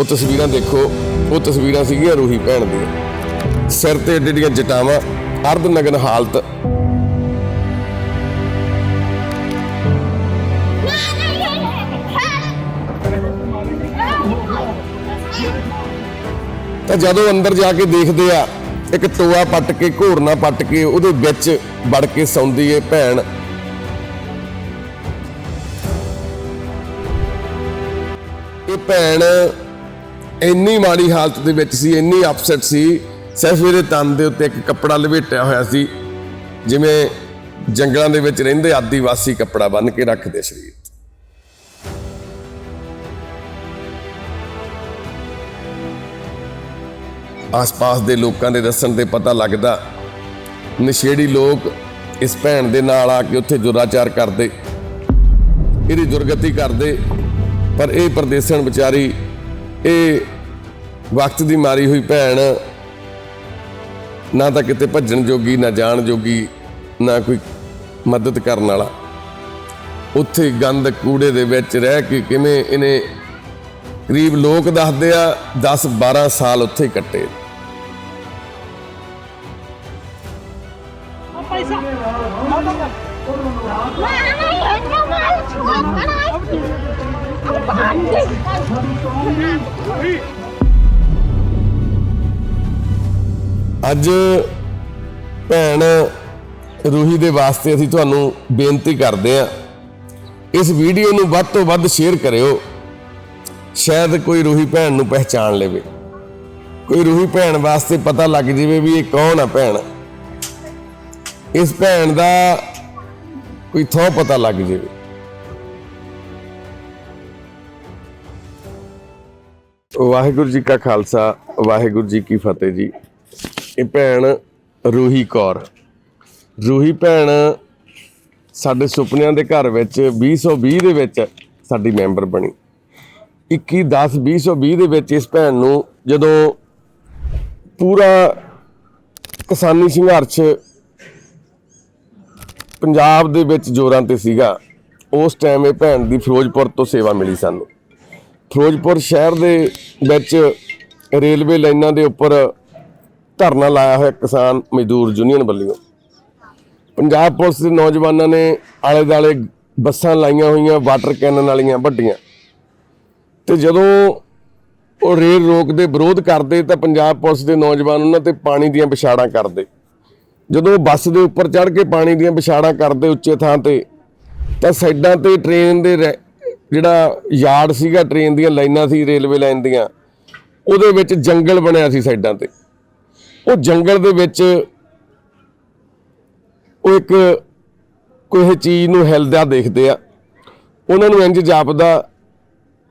ਉਹ ਤਸਵੀਰਾਂ ਦੇਖੋ, ਉਹ ਤਸਵੀਰਾਂ ਸੀਗੀਆਂ ਰੂਹੀ ਭੈਣ ਦੀਆਂ। ਸਿਰ ਤੇ ਏਡੀ ਏਡੀਆਂ ਜਟਾਵਾਂ ਅਰਧ ਨਗਨ ਹਾਲਤ। ਤਾਂ ਜਦੋਂ ਅੰਦਰ ਜਾ ਕੇ ਦੇਖਦੇ ਆ, ਇੱਕ ਟੋਆ ਪੱਟ ਕੇ ਘੋਰਨਾ ਪੱਟ ਕੇ, ਉਹਦੇ ਵਿੱਚ ਵੜ ਕੇ ਸੌਂਦੀ ਏ ਭੈਣ। ਇਹ ਭੈਣ ਇੰਨੀ ਮਾੜੀ ਹਾਲਤ ਦੇ ਵਿੱਚ ਸੀ, ਇੰਨੀ ਅਪਸੈਟ ਸੀ। ਸਿਰਫ ਇਹਦੇ ਤਨ ਦੇ ਉੱਤੇ ਇੱਕ ਕੱਪੜਾ ਲਵੇਟਿਆ ਹੋਇਆ ਸੀ, ਜਿਵੇਂ ਜੰਗਲਾਂ ਦੇ ਵਿੱਚ ਰਹਿੰਦੇ ਆਦੀਵਾਸੀ ਕੱਪੜਾ ਬੰਨ੍ਹ ਕੇ ਰੱਖਦੇ ਸਰੀਰ ਆਸ-ਪਾਸ ਦੇ ਲੋਕਾਂ ਦੇ ਦੱਸਣ ਤੇ ਪਤਾ ਲੱਗਦਾ, ਨਸ਼ੇੜੀ ਲੋਕ ਇਸ ਭੈਣ ਦੇ ਨਾਲ ਆ ਕੇ ਉੱਥੇ ਦੁਰਾਚਾਰ ਕਰਦੇ, ਇਹਦੀ ਦੁਰਗਤੀ ਕਰਦੇ, ਪਰ ਇਹ ਪਰਦੇਸਣ ਵਿਚਾਰੀ ਇਹ ਵਕਤ ਦੀ ਮਾਰੀ ਹੋਈ ਭੈਣ ਨਾ ਤਾਂ ਕਿਤੇ ਭੱਜਣ ਜੋਗੀ ਨਾ ਜਾਣ ਜੋਗੀ ਨਾ ਕੋਈ ਮਦਦ ਕਰਨ ਵਾਲਾ। ਉੱਥੇ ਗੰਦ ਕੂੜੇ ਦੇ ਵਿੱਚ ਰਹਿ ਕੇ ਕਿਵੇਂ ਇਹਨੇ ਕਰੀਬ ਲੋਕ ਦੱਸਦੇ ਆ 10 12 ਸਾਲ ਉੱਥੇ ਕੱਟੇ। ਅੱਜ ਭੈਣ ਰੂਹੀ ਦੇ ਵਾਸਤੇ ਅਸੀਂ ਤੁਹਾਨੂੰ ਬੇਨਤੀ ਕਰਦੇ ਆ ਇਸ ਵੀਡੀਓ ਨੂੰ ਵੱਧ ਤੋਂ ਵੱਧ ਸ਼ੇਅਰ ਕਰਿਓ, ਸ਼ਾਇਦ ਕੋਈ ਰੂਹੀ ਭੈਣ ਨੂੰ ਪਹਿਚਾਣ ਲਵੇ। ਕੋਈ ਰੂਹੀ ਭੈਣ ਵਾਸਤੇ ਪਤਾ ਲੱਗ ਜਾਵੇ ਵੀ ਇਹ ਕੌਣ ਆ ਭੈਣ। ਇਸ ਭੈਣ ਦਾ ਕੋਈ ਥੋ ਪਤਾ ਲੱਗ ਜਾਵੇ। ਵਾਹਿਗੁਰੂ ਜੀ ਕਾ ਖਾਲਸਾ, ਵਾਹਿਗੁਰੂ ਜੀ ਕੀ ਫਤਿਹ ਜੀ। ਇਹ ਭੈਣ ਰੂਹੀ ਕੌਰ। ਰੂਹੀ ਭੈਣ ਸਾਡੇ ਸੁਪਨਿਆਂ ਦੇ ਘਰ ਵਿੱਚ 2020 ਦੇ ਵਿੱਚ ਸਾਡੀ ਮੈਂਬਰ ਬਣੀ। 21 10 2020 ਦੇ ਵਿੱਚ ਇਸ ਭੈਣ ਨੂੰ ਜਦੋਂ ਪੂਰਾ ਕਿਸਾਨੀ ਸੰਘਰਸ਼ ਪੰਜਾਬ ਦੇ ਵਿੱਚ ਜੋਰਾਂ ਤੇ ਸੀਗਾ, ਉਸ ਟਾਈਮ ਇਹ ਭੈਣ ਦੀ ਫਿਰੋਜ਼ਪੁਰ ਤੋਂ ਸੇਵਾ ਮਿਲੀ ਸਾਨੂੰ। ਫਿਰੋਜ਼ਪੁਰ ਸ਼ਹਿਰ ਦੇ ਵਿੱਚ ਰੇਲਵੇ ਲਾਈਨਾਂ ਦੇ ਉੱਪਰ ਧਰਨਾ ਲਾਇਆ ਹੋਇਆ ਕਿਸਾਨ ਮਜ਼ਦੂਰ ਯੂਨੀਅਨ ਵੱਲੋਂ। ਪੰਜਾਬ ਪੁਲਿਸ ਦੇ ਨੌਜਵਾਨਾਂ ਨੇ ਆਲੇ ਦਾਲੇ ਬੱਸਾਂ ਲਾਈਆਂ ਹੋਈਆਂ, ਵਾਟਰ ਕੈਨਨ ਵਾਲੀਆਂ ਵੱਡੀਆਂ। ਤੇ ਜਦੋਂ ਉਹ ਰੇਲ ਰੋਕ ਦੇ ਵਿਰੋਧ ਕਰਦੇ, ਤਾਂ ਪੰਜਾਬ ਪੁਲਿਸ ਦੇ ਨੌਜਵਾਨ ਉਹਨਾਂ ਤੇ ਪਾਣੀ ਦੀਆਂ ਵਿਛਾੜਾਂ ਕਰਦੇ। ਜਦੋਂ ਉਹ ਬੱਸ ਦੇ ਉੱਪਰ ਚੜ੍ਹ ਕੇ ਪਾਣੀ ਦੀਆਂ ਵਿਛਾੜਾਂ ਕਰਦੇ ਉੱਚੇ ਥਾਂ ਤੇ, ਤਾਂ ਸਾਈਡਾਂ ਤੇ ਟ੍ਰੇਨ ਦੇ ਰੈ- ਜਿਹੜਾ ਯਾਰਡ ਸੀਗਾ ਟ੍ਰੇਨ ਦੀਆਂ ਲਾਈਨਾਂ ਸੀ ਰੇਲਵੇ ਲਾਈਨ ਦੀਆਂ, ਉਹਦੇ ਵਿੱਚ ਜੰਗਲ ਬਣਿਆ ਸੀ ਸਾਈਡਾਂ ਤੇ। ਉਹ ਜੰਗਲ ਦੇ ਵਿੱਚ ਉਹ ਇੱਕ ਕੋਈ ਚੀਜ਼ ਨੂੰ ਹਿਲਦਾ ਦੇਖਦੇ ਆ। ਉਹਨਾਂ ਨੂੰ ਇੰਜ ਜਾਪਦਾ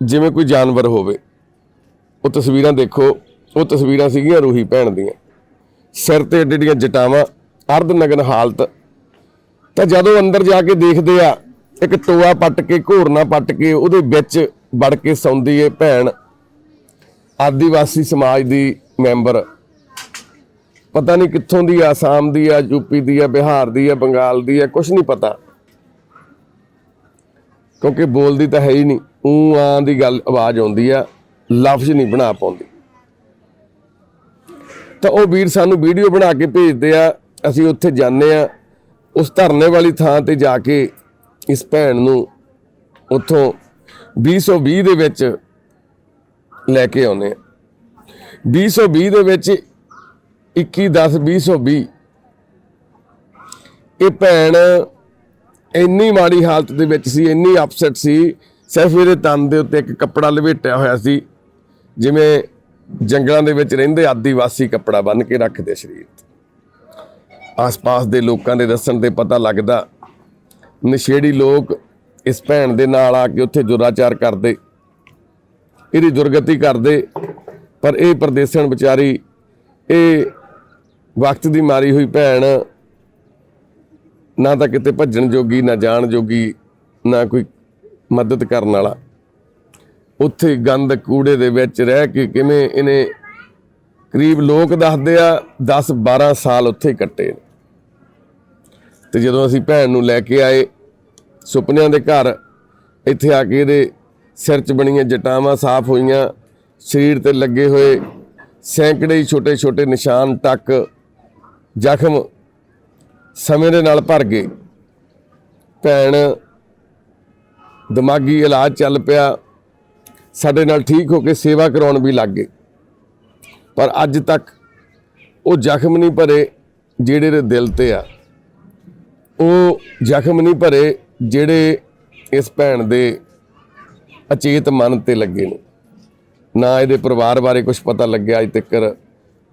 ਜਿਵੇਂ ਕੋਈ ਜਾਨਵਰ ਹੋਵੇ। ਉਹ ਤਸਵੀਰਾਂ ਦੇਖੋ, ਉਹ ਤਸਵੀਰਾਂ ਸੀਗੀਆਂ ਰੂਹੀ ਭੈਣ ਦੀਆਂ। ਸਿਰ ਤੇ ਏਡੀ ਏਡੀਆਂ ਜਟਾਵਾਂ, ਅਰਧ ਨਗਨ ਹਾਲਤ। ਤਾਂ ਜਦੋਂ ਅੰਦਰ ਜਾ ਕੇ ਦੇਖਦੇ ਆ ਇੱਕ ਟੋਆ ਪੱਟ ਕੇ ਘੋਰਨਾ ਪੱਟ ਕੇ, ਉਹਦੇ ਵਿੱਚ ਵੜ ਕੇ ਸੌਂਦੀ ਏ ਭੈਣ ਆਦੀਵਾਸੀ ਸਮਾਜ ਦੀ ਮੈਂਬਰ। ਪਤਾ ਨਹੀਂ ਕਿੱਥੋਂ ਦੀ ਆ ਆਸਾਮ ਦੀ ਆ ਯੂਪੀ ਦੀ ਆ, ਬਿਹਾਰ ਦੀ ਆ, ਬੰਗਾਲ ਦੀ ਆ ਕੁਝ ਨਹੀਂ ਪਤਾ। ਕਿਉਂਕਿ ਬੋਲਦੀ ਤਾਂ ਹੈ ਹੀ ਨਹੀਂ ਊ ਆਂ ਦੀ ਗੱਲ ਆਵਾਜ਼ ਆਉਂਦੀ ਆ, ਲਫ਼ਜ਼ ਨਹੀਂ ਬਣਾ ਪਾਉਂਦੀ। ਤਾਂ ਉਹ ਵੀਰ ਸਾਨੂੰ ਵੀਡੀਓ ਬਣਾ ਕੇ ਭੇਜਦੇ ਆ, ਅਸੀਂ ਉੱਥੇ ਜਾਂਦੇ ਆ, ਉਸ ਧਰਨੇ ਵਾਲੀ ਥਾਂ ਤੇ ਜਾ ਕੇ ਇਸ ਭੈਣ ਨੂੰ ਉੱਥੋਂ 2020 ਦੇ ਵਿੱਚ ਲੈ ਕੇ ਆਉਨੇ ਆ। 2020 ਦੇ ਵਿੱਚ 21 10 2020 ਇਹ ਭੈਣ ਇੰਨੀ ਮਾੜੀ ਹਾਲਤ ਦੇ ਵਿੱਚ ਸੀ, ਇੰਨੀ ਅਪਸੈਟ ਸੀ, ਸਿਰਫ ਇਹਦੇ ਤਨ ਦੇ ਉੱਤੇ ਇੱਕ ਕੱਪੜਾ ਲਪੇਟਿਆ ਹੋਇਆ ਸੀ, ਜਿਵੇਂ ਜੰਗਲਾਂ ਦੇ ਵਿੱਚ ਰਹਿੰਦੇ ਆਦੀਵਾਸੀ ਕੱਪੜਾ ਬੰਨ੍ਹ ਕੇ ਰੱਖਦੇ ਸਰੀਰ ਆਸ-ਪਾਸ ਦੇ ਲੋਕਾਂ ਦੇ ਦੱਸਣ ਤੇ ਪਤਾ ਲੱਗਦਾ ਨਸ਼ੇੜੀ ਲੋਕ ਇਸ ਭੈਣ ਦੇ ਨਾਲ ਆ ਕੇ ਉੱਥੇ ਦੁਰਾਚਾਰ ਕਰਦੇ, ਇਹਦੀ ਦੁਰਗਤੀ ਕਰਦੇ, ਪਰ ਇਹ ਪਰਦੇਸਣ ਵਿਚਾਰੀ, ਇਹ ਵਕਤ ਦੀ ਮਾਰੀ ਹੋਈ ਭੈਣ ਨਾ ਤਾਂ ਕਿਤੇ ਭੱਜਣ ਜੋਗੀ, ਨਾ ਜਾਣ ਜੋਗੀ, ਨਾ ਕੋਈ ਮਦਦ ਕਰਨ ਵਾਲਾ ਉੱਥੇ ਗੰਦ ਕੂੜੇ ਦੇ ਵਿੱਚ ਰਹਿ ਕੇ ਕਿਵੇਂ ਇਹਨੇ ਕਰੀਬ ਲੋਕ ਦੱਸਦੇ ਆ 10 12 ਸਾਲ ਉੱਥੇ ਕੱਟੇ ਨੇ। ਤੇ ਜਦੋਂ ਅਸੀਂ ਭੈਣ ਨੂੰ ਲੈ ਕੇ ਆਏ, ਸੁਪਨਿਆਂ ਦੇ ਘਰ, ਇੱਥੇ ਆ ਕੇ ਇਹਦੇ ਸਿਰ 'ਚ ਬਣੀਆਂ ਜਟਾਵਾਂ ਸਾਫ਼ ਹੋਈਆਂ, ਸਰੀਰ ਤੇ ਲੱਗੇ ਹੋਏ ਸੈਂਕੜੇ ਛੋਟੇ ਛੋਟੇ ਨਿਸ਼ਾਨ ਤੱਕ ਜ਼ਖਮ ਸਮੇਂ ਦੇ ਨਾਲ ਭਰ ਗਏ। ਭੈਣ, ਦਿਮਾਗੀ ਇਲਾਜ ਚੱਲ ਪਿਆ, ਸਾਡੇ ਨਾਲ ਠੀਕ ਹੋ ਕੇ ਸੇਵਾ ਕਰਾਉਣ ਵੀ ਲੱਗ ਗਏ। ਪਰ ਅੱਜ ਤੱਕ ਉਹ ਜ਼ਖਮ ਨਹੀਂ ਭਰੇ ਜਿਹੜੇ ਦੇ ਦਿਲ ਤੇ ਆ। ਉਹ ਜ਼ਖਮ ਨਹੀਂ ਭਰੇ ਜਿਹੜੇ ਇਸ ਭੈਣ ਦੇ ਅਚੇਤ ਮਨ ਤੇ ਲੱਗੇ ਨੇ। ਨਾ ਇਹਦੇ ਪਰਿਵਾਰ ਬਾਰੇ ਕੁਝ ਪਤਾ ਲੱਗਿਆ ਅਜ ਤੱਕ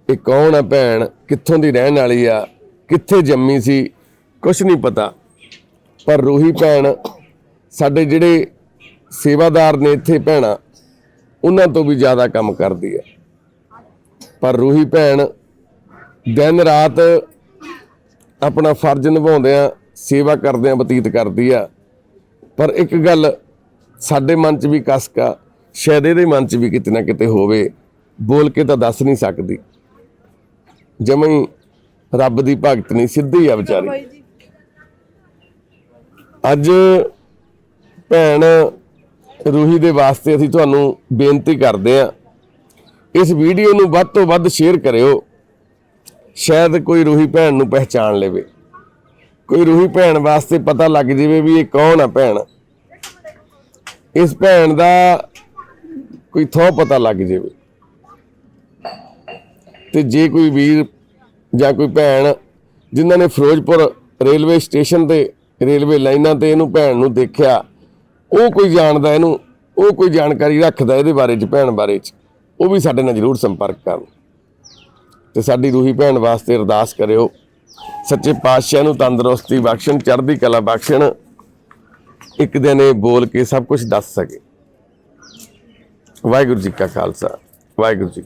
ਇਹ ਕੌਣ ਆ ਭੈਣ, ਕਿੱਥੋਂ ਦੀ ਰਹਿਣ ਵਾਲੀ ਆ, ਕਿੱਥੇ ਜੰਮੀ ਸੀ ਕੁਝ ਨਹੀਂ ਪਤਾ। ਪਰ ਰੂਹੀ ਭੈਣ ਸਾਡੇ ਜਿਹੜੇ ਸੇਵਾਦਾਰ ਨੇ ਇੱਥੇ ਭੈਣਾਂ, ਉਹਨਾਂ ਤੋਂ ਵੀ ਜ਼ਿਆਦਾ ਕੰਮ ਕਰਦੀ ਹੈ ਪਰ ਰੂਹੀ ਭੈਣ ਦਿਨ ਰਾਤ ਆਪਣਾ ਫਰਜ਼ ਨਿਭਾਉਂਦਿਆਂ ਸੇਵਾ ਕਰਦਿਆਂ ਬਤੀਤ ਕਰਦੀ ਆ। ਪਰ ਇੱਕ ਗੱਲ ਸਾਡੇ ਮਨ 'ਚ ਵੀ ਕਸਕਾ ਸ਼ਾਇਦ ਇਹਦੇ ਮਨ 'ਚ ਵੀ ਕਿਤੇ ਨਾ ਕਿਤੇ ਹੋਵੇ ਬੋਲ ਕੇ ਤਾਂ ਦੱਸ ਨਹੀਂ ਸਕਦੀ। ਜਮਾਂ ਹੀ ਰੱਬ ਦੀ ਭਗਤ ਨਹੀਂ ਸਿੱਧੀ ਆ ਵਿਚਾਰੀ। ਅੱਜ ਭੈਣ ਰੂਹੀ ਦੇ ਵਾਸਤੇ ਅਸੀਂ ਤੁਹਾਨੂੰ ਬੇਨਤੀ ਕਰਦੇ ਆ ਇਸ ਵੀਡੀਓ ਨੂੰ ਵੱਧ ਤੋਂ ਵੱਧ ਸ਼ੇਅਰ ਕਰਿਓ। ਸ਼ਾਇਦ ਕੋਈ ਰੂਹੀ ਭੈਣ ਨੂੰ ਪਹਿਚਾਣ ਲਵੇ। ਕੋਈ ਰੂਹੀ ਭੈਣ ਵਾਸਤੇ ਪਤਾ ਲੱਗ ਜਾਵੇ ਵੀ ਇਹ ਕੌਣ ਆ ਭੈਣ। ਇਸ ਭੈਣ ਦਾ ਕੋਈ ਥੋ ਪਤਾ ਲੱਗ ਜਾਵੇ। ਤੇ ਜੇ ਕੋਈ ਵੀਰ ਜਾਂ ਕੋਈ ਭੈਣ ਜਿਨ੍ਹਾਂ ਨੇ ਫਿਰੋਜ਼ਪੁਰ ਰੇਲਵੇ ਸਟੇਸ਼ਨ ਤੇ, ਰੇਲਵੇ ਲਾਈਨਾਂ ਤੇ ਇਹਨੂੰ ਭੈਣ ਨੂੰ ਦੇਖਿਆ, ਉਹ ਕੋਈ ਜਾਣਦਾ ਇਹਨੂੰ, ਉਹ ਕੋਈ ਜਾਣਕਾਰੀ ਰੱਖਦਾ ਇਹਦੇ ਬਾਰੇ ਚ, ਭੈਣ ਬਾਰੇ ਚ, ਉਹ ਵੀ ਸਾਡੇ ਨਾਲ ਜ਼ਰੂਰ ਸੰਪਰਕ ਕਰਨ। ਤੇ ਸਾਡੀ ਰੂਹੀ ਭੈਣ ਵਾਸਤੇ ਅਰਦਾਸ ਕਰਿਓ। ਸੱਚੇ ਪਾਤਸ਼ਾਹ ਨੂੰ ਤੰਦਰੁਸਤੀ ਬਖਸ਼ਣ, ਚੜ੍ਹਦੀ ਕਲਾ ਬਖਸ਼ਣ, ਇੱਕ ਦਿਨ ਇਹ ਬੋਲ ਕੇ ਸਭ ਕੁਝ ਦੱਸ ਸਕੇ। ਵਾਹਿਗੁਰੂ ਜੀ ਕਾ ਖਾਲਸਾ, ਵਾਹਿਗੁਰੂ ਜੀ